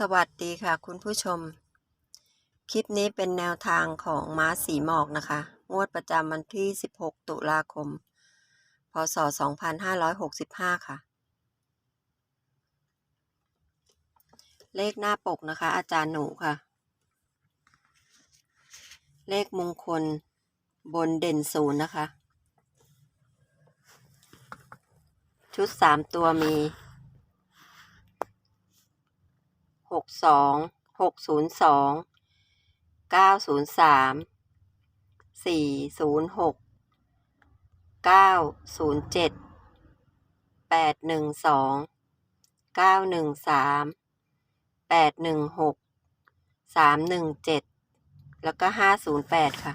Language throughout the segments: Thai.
สวัสดีค่ะ คุณผู้ชม คลิปนี้เป็นแนวทางของม้าสีหมอกนะคะ งวดประจำวันที่ 16 ตุลาคม พศ 2565 ค่ะ เลขหน้าปกนะคะ อาจารย์หนูค่ะ เลขมงคลบนเด่นศูนย์นะคะ ชุดสามตัวมี หก สองหกศูนย์สองเก้าศูนย์สามสี่ศูนย์หกเก้าศูนย์เจ็ดแปดหนึ่งสองเก้าหนึ่งสามแปดหนึ่งหกสามหนึ่งเจ็ดแล้วก็ห้าศูนย์แปดค่ะ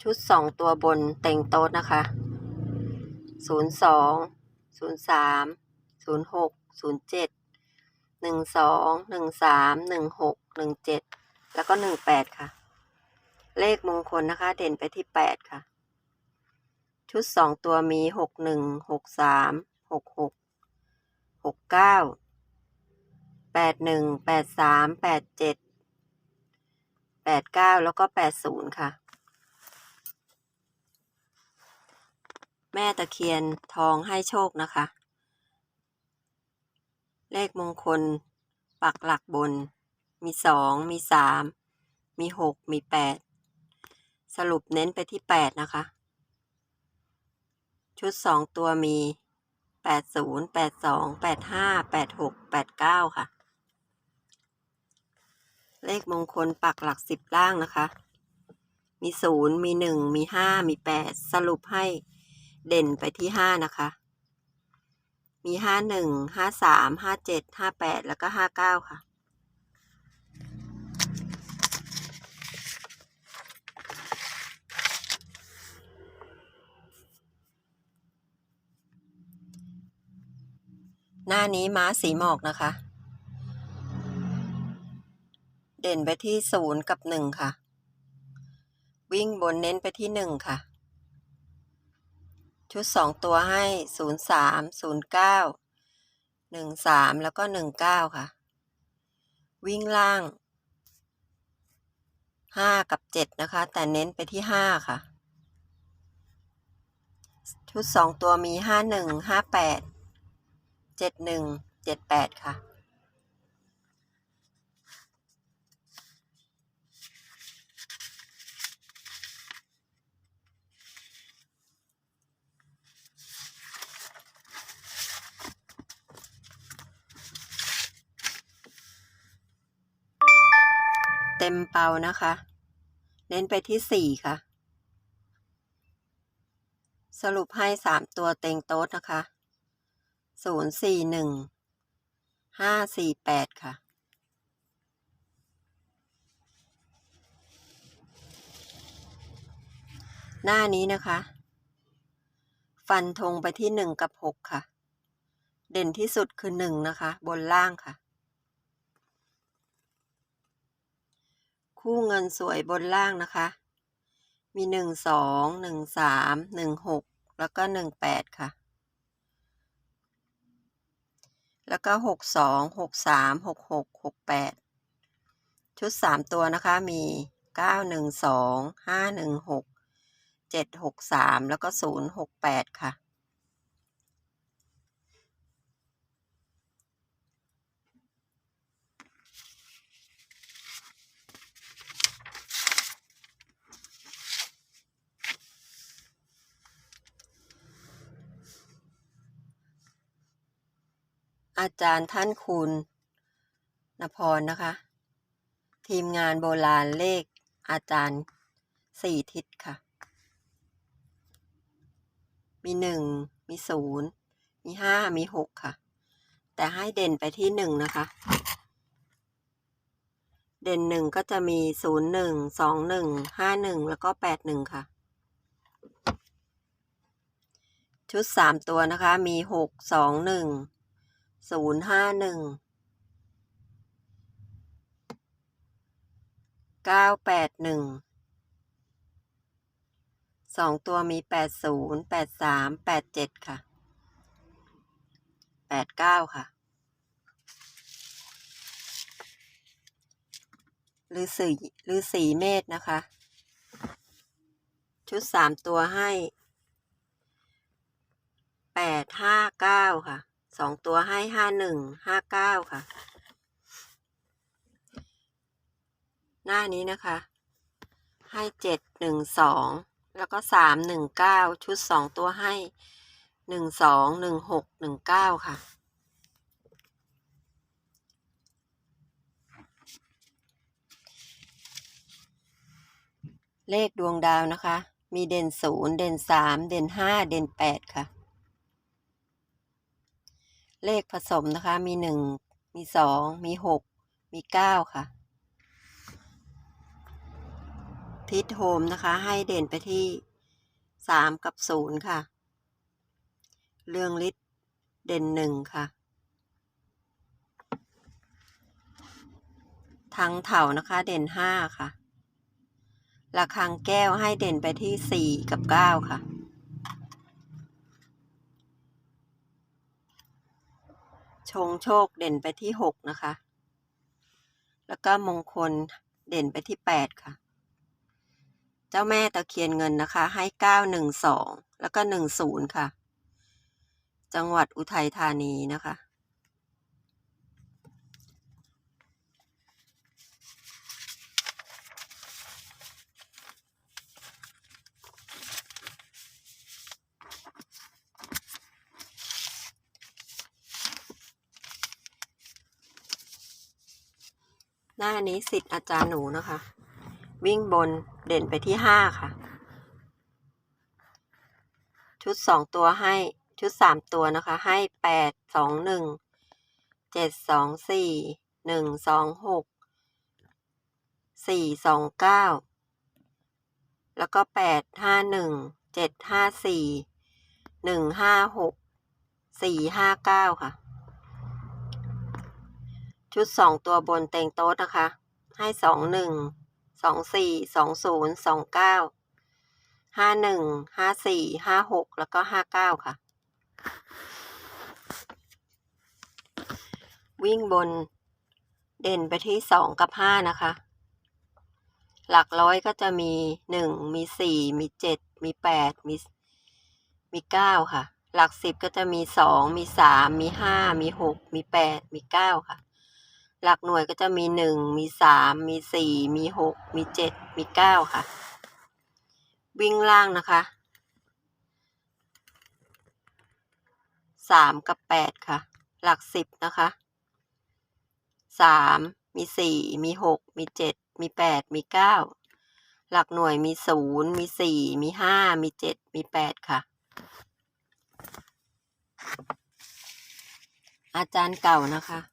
ชุดสองตัวบนเต็งโต๊ดนะคะศูนย์สองศูนย์สามศูนย์หกศูนย์เจ็ด หนึ่งสองหนึ่งสามหนึ่งหกหนึ่งเจ็ดแล้วก็หนึ่งแปดค่ะ เลขมงคลนะคะ เด่นไปที่แปดค่ะ ชุดสองตัวมีหกหนึ่งหกสามหกหกหกเก้าแปดหนึ่งแปดสามแปดเจ็ดแปดเก้าแล้วก็แปดศูนย์ค่ะ แม่ตะเคียนทองให้โชคนะคะ เลขมงคล ปักหลักบน มีสองมีสามมีหกมีแปดสรุปเน้นไปที่แปดนะคะ ชุดสองตัวมีแปดศูนย์แปดสองแปดห้าแปดหกแปดเก้าค่ะ เลขมงคลปักหลักสิบล่างนะคะ มีศูนย์มีหนึ่งมีห้ามีแปดสรุปให้เด่นไปที่ห้านะคะ มีห้าหนึ่งห้าสามห้าเจ็ดห้าแปดแล้วก็ห้าเก้าค่ะ หน้านี้ม้าสีหมอกนะคะ เด่นไปที่ศูนย์กับหนึ่งค่ะ วิ่งบนเน้นไปที่หนึ่งค่ะ ชุดสองตัวให้ศูนย์สามศูนย์เก้าหนึ่งสามแล้วก็หนึ่งเก้าค่ะ วิ่งล่างห้ากับเจ็ดนะคะ แต่เน้นไปที่ห้าค่ะ ชุดสองตัวมีห้าหนึ่งห้าแปดเจ็ดหนึ่งเจ็ดแปดค่ะ เต็มเปานะคะ เน้นไปที่สี่ค่ะ สรุปให้สามตัวเต็งโต๊ดนะคะศูนย์สี่หนึ่งห้าสี่แปดค่ะหน้านี้นะคะ ฟันธงไปที่หนึ่งกับหกค่ะ เด่นที่สุดคือหนึ่งนะคะ บนล่างค่ะ คู่เงินสวยบนล่างนะคะ มีหนึ่งสองหนึ่งสามหนึ่งหกแล้วก็หนึ่งแปดค่ะ แล้วก็หกสองหกสามหกหกหกแปดชุดสามตัวนะคะมีเก้าหนึ่งสองห้าหนึ่งหกเจ็ดหกสามแล้วก็ศูนย์หกแปดค่ะ อาจารย์ท่านคุณนพรนะคะ ทีมงานโบราณเลขอาจารย์สี่ทิศค่ะ มีหนึ่งมีศูนย์มีห้ามีหกค่ะ แต่ให้เด่นไปที่หนึ่งนะคะ เด่นหนึ่งก็จะมีศูนย์หนึ่งสองหนึ่งห้าหนึ่งแล้วก็แปดหนึ่งค่ะ ชุดสามตัวนะคะมีหกสองหนึ่ง ศูนย์ห้าหนึ่งเก้าแปดหนึ่งสองตัวมีแปดศูนย์แปดสามแปดเจ็ดค่ะแปดเก้าค่ะหรือสีหรือสีเมตรนะคะ ชุดสามตัวให้แปดห้าเก้าค่ะ สองตัวให้ห้าหนึ่งห้าเก้าค่ะ หน้านี้นะคะ ให้เจ็ดหนึ่งสองแล้วก็สามหนึ่งเก้าชุดสองตัวให้หนึ่งสองหนึ่งหกหนึ่งเก้าค่ะ เลขดวงดาวนะคะ มีเด่นศูนย์เด่นสามเด่นห้าเด่นแปดค่ะ เลขผสมนะคะ มีหนึ่ง มีสอง มีหก มีเก้าค่ะ ทิศโฮมนะคะ ให้เด่นไปที่สามกับศูนย์ค่ะ เรื่องฤทธิ์เด่นหนึ่งค่ะทั้งเถานะคะ เด่นห้าค่ะระฆังแก้วให้เด่นไปที่สี่กับเก้าค่ะ ชงโชคเด่นไปที่หกนะคะ แล้วก็มงคลเด่นไปที่แปดค่ะ เจ้าแม่ตะเคียนเงินนะคะ ให้เก้าหนึ่งสองแล้วก็หนึ่งศูนย์ค่ะ จังหวัดอุทัยธานีนะคะ หน้านี้สิทธิ์อาจารย์หนูนะคะ วิ่งบนเด่นไปที่ห้าค่ะ ชุดสองตัวให้ชุดสามตัวนะคะ ให้แปดสองหนึ่งเจ็ดสองสี่หนึ่งสองหกสี่สองเก้าแล้วก็แปดห้าหนึ่งเจ็ดห้าสี่หนึ่งห้าหกสี่ห้าเก้าค่ะ ชุดสองตัวบนเต็งโต๊ะนะคะ ให้สองหนึ่งสองสี่สองศูนย์สองเก้าห้าหนึ่งห้าสี่ห้าหกแล้วก็ห้าเก้าค่ะ วิ่งบนเด่นไปที่สองกับห้านะคะ หลักร้อยก็จะมีหนึ่งมีสี่มีเจ็ดมีแปดมีมีเก้าค่ะ หลักสิบก็จะมีสองมีสามมีห้ามีหกมีแปดมีเก้าค่ะ หลักหน่วยก็จะมีหนึ่งมีสามมีสี่มีหกมีเจ็ดมีเก้าค่ะ วิ่งล่างนะคะสามกับแปดค่ะ หลักสิบนะคะสามมีสี่มีหกมีเจ็ดมีแปดมีเก้าหลักหน่วยมีศูนย์มีสี่มีห้ามีเจ็ดมีแปดค่ะ อาจารย์เก่านะคะ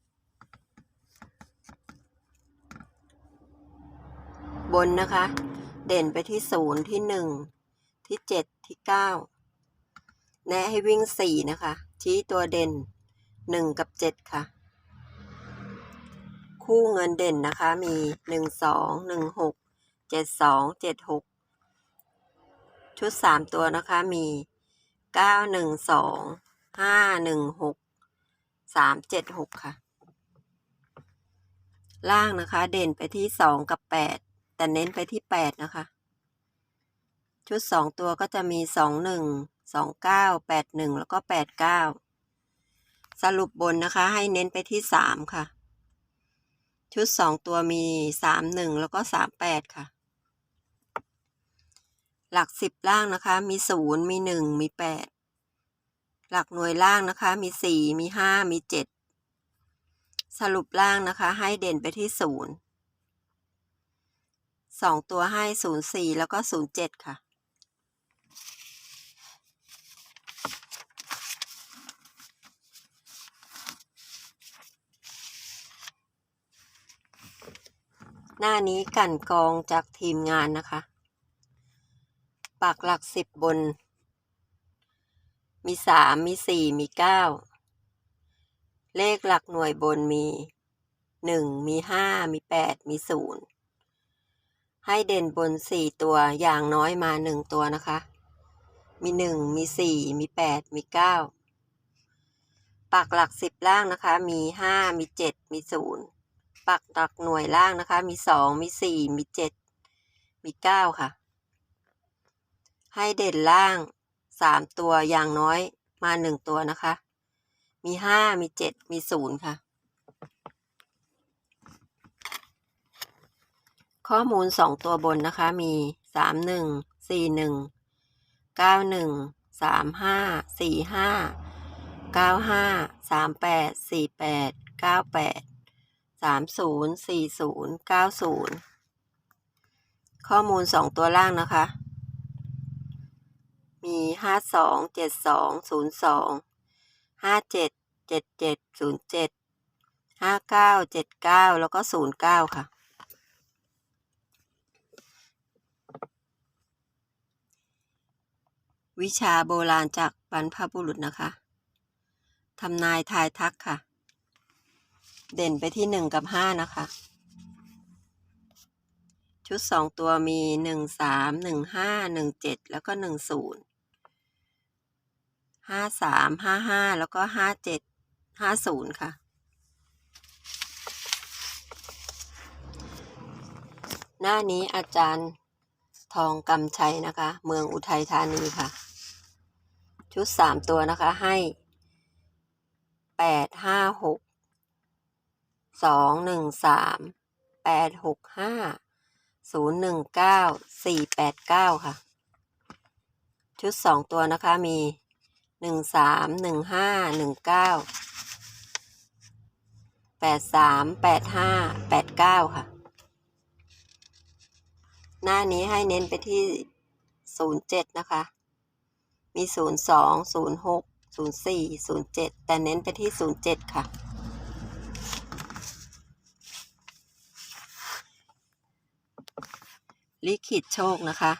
บนนะคะ เด่นไปที่ศูนย์ที่หนึ่งที่เจ็ดที่เก้าแนะให้วิ่งสี่นะคะ ชี้ตัวเด่นหนึ่งกับเจ็ดค่ะ คู่เงินเด่นนะคะมีหนึ่งสองหนึ่งหกเจ็ดสองเจ็ดหกชุดสามตัวนะคะมีเก้าหนึ่งสองห้าหนึ่งหกสามเจ็ดหกค่ะ ล่างนะคะเด่นไปที่สองกับแปด แต่เน้นไปที่แปดนะคะ ชุดสองตัวก็จะมีสองหนึ่งสองเก้าแปดหนึ่งแล้วก็แปดเก้าสรุปบนนะคะให้เน้นไปที่สามค่ะ ชุดสองตัวมีสามหนึ่งแล้วก็สามแปดค่ะ หลักสิบล่างนะคะ มีศูนย์มีหนึ่งมีแปดหลักหน่วยล่างนะคะ มีสี่มีห้ามีเจ็ดสรุปล่างนะคะ ให้เด่นไปที่ศูนย์ สองตัวให้ศูนย์สี่แล้วก็ศูนย์เจ็ดค่ะ หน้านี้กันกองจากทีมงานนะคะ ปากหลักสิบบน มีสามมีสี่มีเก้าเลขหลักหน่วยบนมีหนึ่งมีห้ามีแปดมีศูนย์ ให้เด่นบนสี่ตัวอย่างน้อยมาหนึ่งตัวนะคะ มีหนึ่งมีสี่มีแปดมีเก้าปากหลักสิบล่างนะคะ มีห้ามีเจ็ดมีศูนย์ปักตักหน่วยล่างนะคะ มีสองมีสี่มีเจ็ดมีเก้าค่ะ ให้เด่นล่างสามตัวอย่างน้อยมาหนึ่งตัวนะคะ มีห้ามีเจ็ดมีศูนย์ค่ะ ข้อมูลสองตัวบนนะคะมีสามหนึ่งสี่หนึ่งเก้าหนึ่งสามห้าสี่ห้าเก้าห้าสามแปดสี่แปดเก้าแปดสามศูนย์สี่ศูนย์เก้าศูนย์ข้อมูลสองตัวล่างนะคะ มีห้าสองเจ็ดสองศูนย์สองห้าเจ็ดเจ็ดเจ็ดศูนย์เจ็ดห้าเก้าเจ็ดเก้าแล้วก็ศูนย์เก้าค่ะ วิชาโบราณจากบรรพบุรุษนะคะทำนายทายทักค่ะ เด่นไปที่หนึ่งกับห้านะคะ ชุดสองตัวมีหนึ่งสามหนึ่งห้าหนึ่งเจ็ดแล้วก็หนึ่งศูนย์ห้าสามห้าห้าแล้วก็ห้าเจ็ดห้าศูนย์ค่ะ หน้านี้อาจารย์ทองกำชัยนะคะ เมืองอุทัยธานีค่ะ ชุดสามตัวนะคะให้แปดห้าหกสองหนึ่งสามแปดหกห้าศูนย์หนึ่งเก้าสี่แปดเก้าค่ะ ชุดสองตัวนะคะมีหนึ่งสามหนึ่งห้าหนึ่งเก้าแปดสามแปดห้าแปดเก้าค่ะ หน้านี้ให้เน้นไปที่ศูนย์เจ็ดนะคะ มี 0 2 0 6 0 4 0 7 แต่เน้นไปที่ 0 7 ค่ะ ลิขิตโชคนะคะ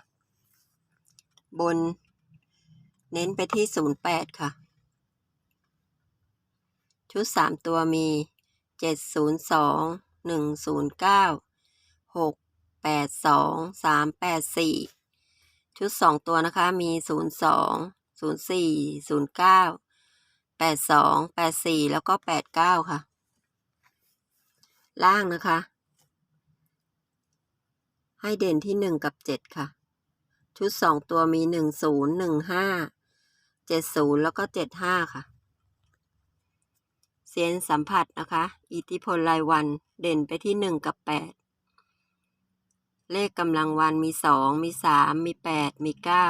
บน เน้นไปที่ 0 8 ค่ะ ชุด 3 ตัวมี 7 0 2 1 0 9 6 8 2 3 8 4 ชุดสองตัวนะคะ มีศูนย์สองศูนย์สี่ศูนย์เก้าแปดสองแปดสี่แล้วก็แปดเก้าค่ะ ล่างนะคะ ให้เด่นที่หนึ่งกับเจ็ดค่ะ ชุดสองตัวมีหนึ่งศูนย์หนึ่งห้าเจ็ดศูนย์แล้วก็เจ็ดห้าค่ะเซียนสัมผัสนะคะ อิทธิพลรายวันเด่นไปที่หนึ่งกับแปด เลขกำลังวันมีสองมีสามมีแปดมีเก้า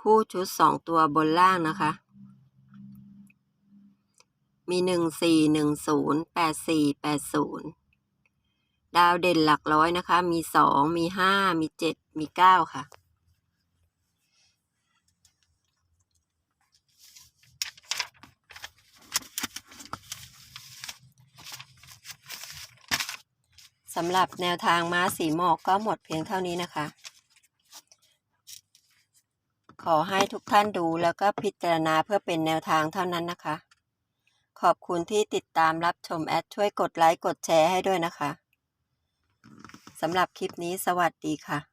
คู่ชุดสองตัวบนล่างนะคะ มีหนึ่งสี่หนึ่งศูนย์แปดสี่แปดศูนย์ดาวเด่นหลักร้อยนะคะ มีสองมีห้ามีเจ็ดมีเก้าค่ะ สำหรับแนวทางม้าสีหมอกก็หมดเพียงเท่านี้นะคะ ขอให้ทุกท่านดูแล้วก็พิจารณาเพื่อเป็นแนวทางเท่านั้นนะคะ ขอบคุณที่ติดตามรับชมแอดช่วยกดไลค์กดแชร์ให้ด้วยนะคะสำหรับคลิปนี้สวัสดีค่ะ